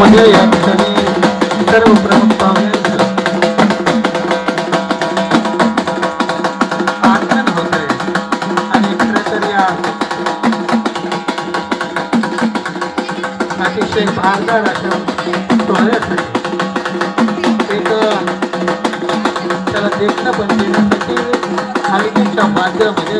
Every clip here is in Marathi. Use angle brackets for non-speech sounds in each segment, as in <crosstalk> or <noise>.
म्हणजे या <laughs> ठिकाणी सर्व प्रमुख पाहुणे आगमन होते आणि खरं तर या अतिशय भारदार अशा सोहळ्यासाठी एक त्याला देखणं पण देण्यासाठी मालिकेच्या माध्यमामध्ये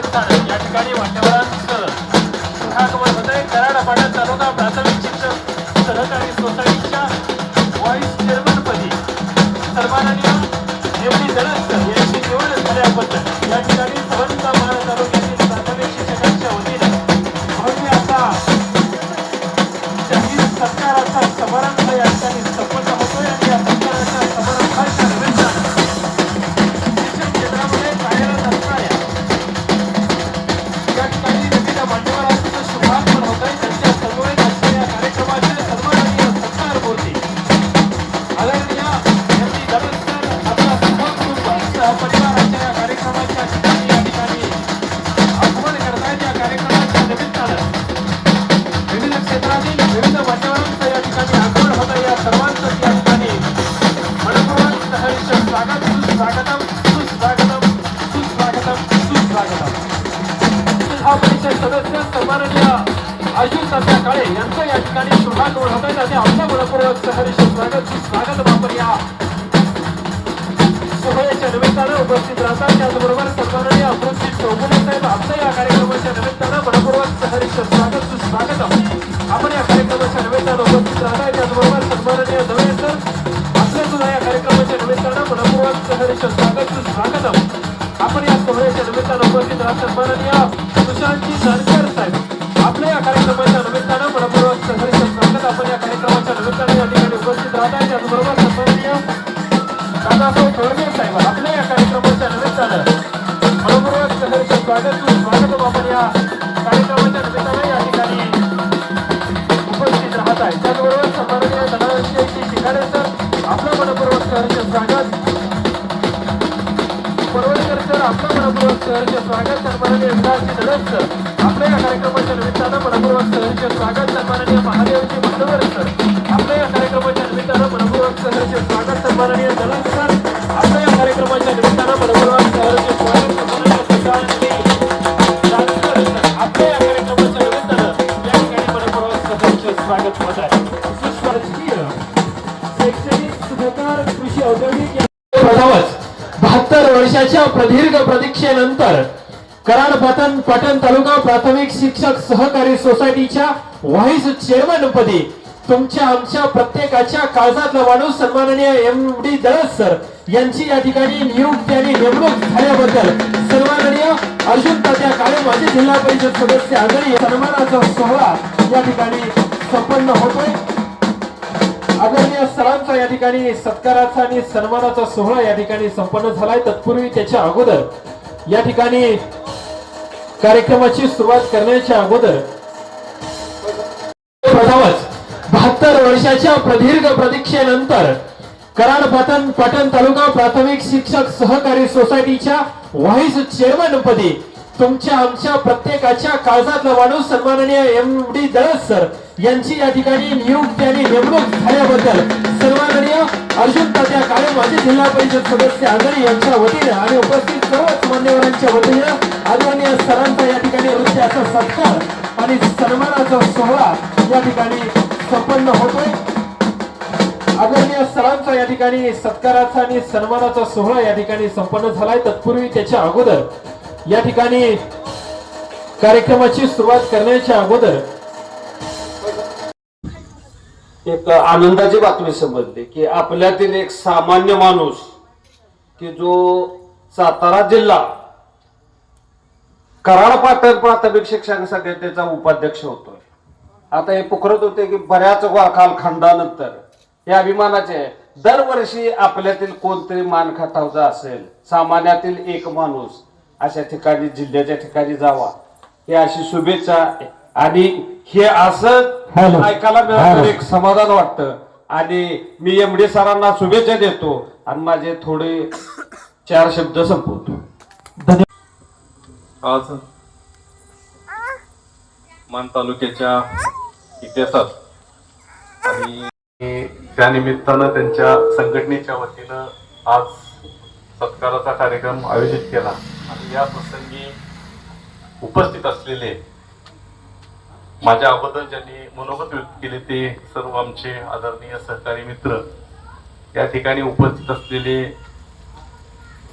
कार्यक्रमाच्या निमित्तानं या ठिकाणी मान्यवरांचं हा सदस्य सन्माननीय अजित तात्या काळे यांचं या ठिकाणी शुभागमन होत आहे. आणि आपलं मनपूर्वक सहर्ष स्वागत स्वागत वापर या सोहळ्याच्या निमित्तानं उपस्थित राहतात. त्याचबरोबर सन्माननीय अमृतजी चौगुले साहेब आपलं या कार्यक्रमाच्या निमित्तानं मनपूर्वक सहर्ष स्वागत सुस्वागतम आपण या कार्यक्रमाच्या निमित्तानं उपस्थित राहताय त्याचबरोबर सन्माननीय दवे सर आपल्या सुद्धा या कार्यक्रमाच्या निमित्तानं मनपूर्वक सहर्ष स्वागत त्याचबरोबर सन्माननीय दादाभाऊ थोरगे साहेब? आपल्या या कार्यक्रमाच्या निमित्तानं मनपूर्वक सहर्ष स्वागत स्वागत या कार्यक्रमाच्या निमित्तानं या ठिकाणी उपस्थित राहत आहे त्याचबरोबर सन्माननीय धनावंशी शिकारे सर आपलं मनपूर्वक सहर्ष स्वागत. परवडकर सर आपलं मनपूर्वक सहर्ष स्वागत. सन्माननीय विलासजी धडक सर आपल्या या कार्यक्रमाच्या निमित्तानं मनपूर्वक सहर्ष स्वागत सन्माननीय महादेवजी भांडवर सर आपल्या या कार्यक्रमाच्या निमित्तानं मनपूर्वक सहर्ष स्वागत सन्माननीय दलक सर आपल्या या कार्यक्रमाच्या निमित्तानं मनपूर्वक सहर्ष स्वागत सन्माननीय सुशांतजी. आपल्या या कार्यक्रमाच्या निमित्तानं या ठिकाणी मनपूर्वक सहर्ष स्वागत होत आहे. शैक्षणिक सुधाकर कृषी औद्योगिक बहात्तर वर्षाच्या प्रदीर्घ प्रतीक्षेनंतर कराड पतन पटण तालुका प्राथमिक शिक्षक सहकारी सोसायटीच्या व्हाईस चेअरमन पदी. तुमच्या आमच्या प्रत्येकाच्या काळजातला माणूस सन्माननीय एम डी दळस सर यांची या ठिकाणी नियुक्ती आणि नेमणूक झाल्याबद्दल सन्माननीय अर्जुन तात्या काळे माजी जिल्हा परिषद सदस्य आदरणीय सन्मानाचा सोहळा या ठिकाणी संपन्न होतोय. आदरणीय सरांचा या ठिकाणी सत्काराचा आणि सन्मानाचा सोहळा या ठिकाणी संपन्न झालाय. तत्पूर्वी त्याच्या अगोदर या ठिकाणी कार्यक्रमाची सुरुवात करण्याच्या अगोदर प्रथमच बहात्तर वर्षाच्या प्रदीर्घ प्रतीक्षेनंतर कराड पतन पटण तालुका प्राथमिक शिक्षक सहकारी सोसायटीच्या व्हाईस चेअरमन पदी तुमच्या आमच्या प्रत्येकाच्या काळजातला माणूस सन्माननीय एम डी दळस सर यांची या ठिकाणी नियुक्ती आणि नेमणूक झाल्याबद्दल सन्माननीय अर्जुन तात्या काळे माजी जिल्हा परिषद सदस्य आदरणीय यांच्या वतीनं आणि उपस्थित सर्वच मान्यवरांच्या वतीनं आदरणीय सरांचा या ठिकाणी नृत्य सत्कार आणि सन्मानाचा सोहळा या ठिकाणी संपन्न होतोय. आदरणीय सरांचा या ठिकाणी सत्काराचा आणि सन्मानाचा सोहळा या ठिकाणी संपन्न झालाय. तत्पूर्वी त्याच्या अगोदर या ठिकाणी कार्यक्रमाची सुरुवात करण्याच्या अगोदर एक आनंदाची बातमी समजली की आपल्यातील एक सामान्य माणूस की जो सातारा जिल्हा कराड पाटण प्राथमिक शिक्षण संघटनेचा उपाध्यक्ष होतोय. आता हे पुखरत होते की बऱ्याच वा- कालखंडानंतर हे अभिमानाचे आहे. दरवर्षी आपल्यातील कोणतरी मान खटावचा असेल सामान्यातील एक माणूस अशा ठिकाणी जिल्ह्याच्या ठिकाणी जावा ही अशी शुभेच्छा आणि हे असं. ऐकायला मिळालं. एक समाधान वाटतं. आणि मी एमडी सरांना शुभेच्छा देतो. आणि माझे थोडे चार शब्द संपवतो. आज मान तालुक्याच्या इतिहासात आणि त्या निमित्तानं त्यांच्या संघटनेच्या वतीनं आज सत्काराचा कार्यक्रम आयोजित केला. आणि या प्रसंगी उपस्थित असलेले माझ्या अगोदर ज्यांनी मनोगत व्यक्त केले ते सर्व आमचे आदरणीय सहकारी मित्र. या ठिकाणी उपस्थित असलेले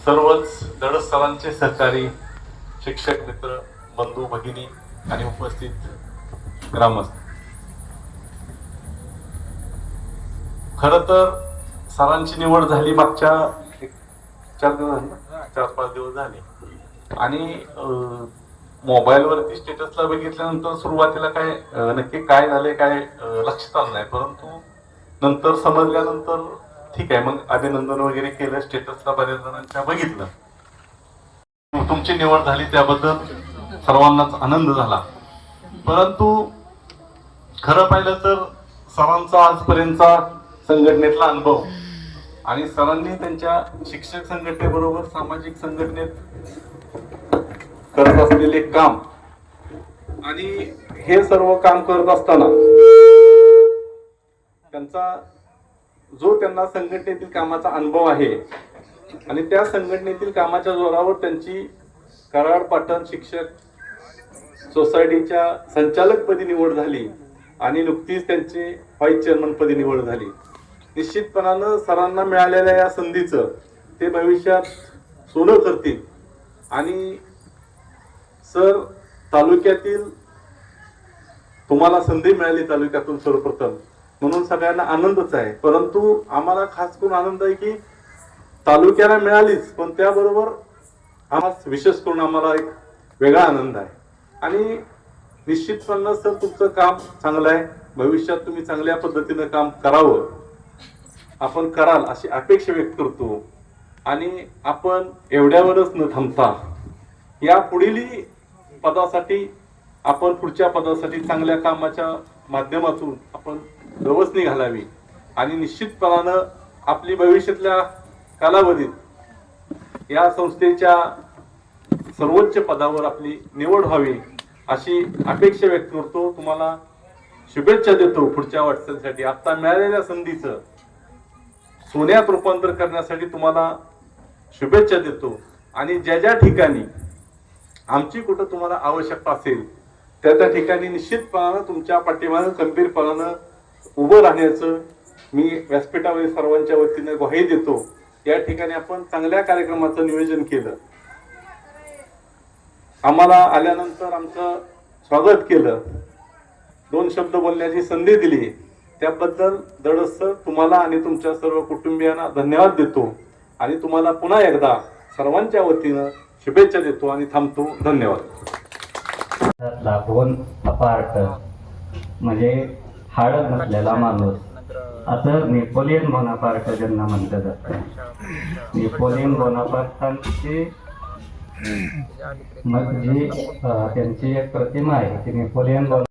सर्वच दडस सरांचे सहकारी शिक्षक मित्र बंधू भगिनी आणि उपस्थित ग्रामस्थ. खर तर सरांची निवड झाली मागच्या चार दिवस चार पाच दिवस झाले. आणि अं, मोबाईलवरती स्टेटसला बघितल्यानंतर सुरुवातीला काय नक्की काय झाले काय लक्षात आलं नाही. परंतु नंतर समजल्यानंतर ठीक आहे. मग अभिनंदन वगैरे केलं स्टेटसला बऱ्याच जणांच्या बघितलं. तुमची निवड झाली त्याबद्दल सर्वांनाच आनंद झाला. परंतु खरं पाहिलं तर सरांचा आजपर्यंतचा संघटनेतला अनुभव आणि सरांनी त्यांच्या शिक्षक संघटनेबरोबर सामाजिक संघटनेत करत असलेले काम. आणि हे सर्व काम करत असताना त्यांचा जो त्यांना संघटनेतील कामाचा अनुभव आहे आणि त्या संघटनेतील कामाच्या जोरावर त्यांची कराड पाटण शिक्षक सोसायटीच्या संचालकपदी निवड झाली आणि नुकतीच त्यांची व्हाईस चेअरमनपदी निवड झाली. निश्चितपणानं सरांना मिळालेल्या या संधीचं ते भविष्यात सोनं करतील. आणि सर तालुक्यातील तुम्हाला संधी मिळाली तालुक्यातून सर्वप्रथम. म्हणून सगळ्यांना आनंदच आहे. परंतु आम्हाला खास करून आनंद आहे की तालुक्याला मिळालीच पण त्याबरोबर आम्हाला विशेष करून आम्हाला एक वेगळा आनंद आहे. आणि निश्चितपणे सर तुमचं काम चांगलं आहे. भविष्यात तुम्ही चांगल्या पद्धतीनं काम करावं. आपण कराल अशी अपेक्षा व्यक्त करतो. आणि आपण एवढ्यावरच न थांबता या पुढील पदासाठी आपण पुढच्या पदासाठी चांगल्या कामाच्या माध्यमातून आपण गवसणी घालावी. आणि निश्चितपणानं आपली भविष्यातल्या कालावधीत या संस्थेच्या सर्वोच्च पदावर आपली निवड व्हावी अशी अपेक्षा व्यक्त करतो. तुम्हाला शुभेच्छा देतो पुढच्या वाटचालीसाठी. आता मिळालेल्या संधीचं सोन्यात रूपांतर करण्यासाठी तुम्हाला शुभेच्छा देतो. आणि ज्या ज्या ठिकाणी आमची कुठं तुम्हाला आवश्यकता असेल त्या त्या ठिकाणी निश्चितपणानं तुमच्या पाठीमागं खंबीरपणानं उभं राहण्याचं मी व्यासपीठावरील सर्वांच्या वतीने ग्वाही देतो. या ठिकाणी आपण चांगल्या कार्यक्रमाचं नियोजन केलं. आम्हाला आल्यानंतर आमचं स्वागत केलं. दोन शब्द बोलण्याची संधी दिली. त्याबद्दल दडस तुम्हाला आणि तुमच्या सर्व कुटुंबियांना धन्यवाद देतो. आणि तुम्हाला पुन्हा एकदा सर्वांच्या वतीनं शुभेच्छा देतो आणि थांबतो. धन्यवाद. त्यातला अपार्ट म्हणजे हाडत नसलेला माणूस. असं नेपोलियन बोनापार्ट ज्यांना म्हटलं जातं नेपोलियन बोनापार्टांची म्हणजे, मग जी त्यांची एक प्रतिमा आहे. ती नेपोलियन बोना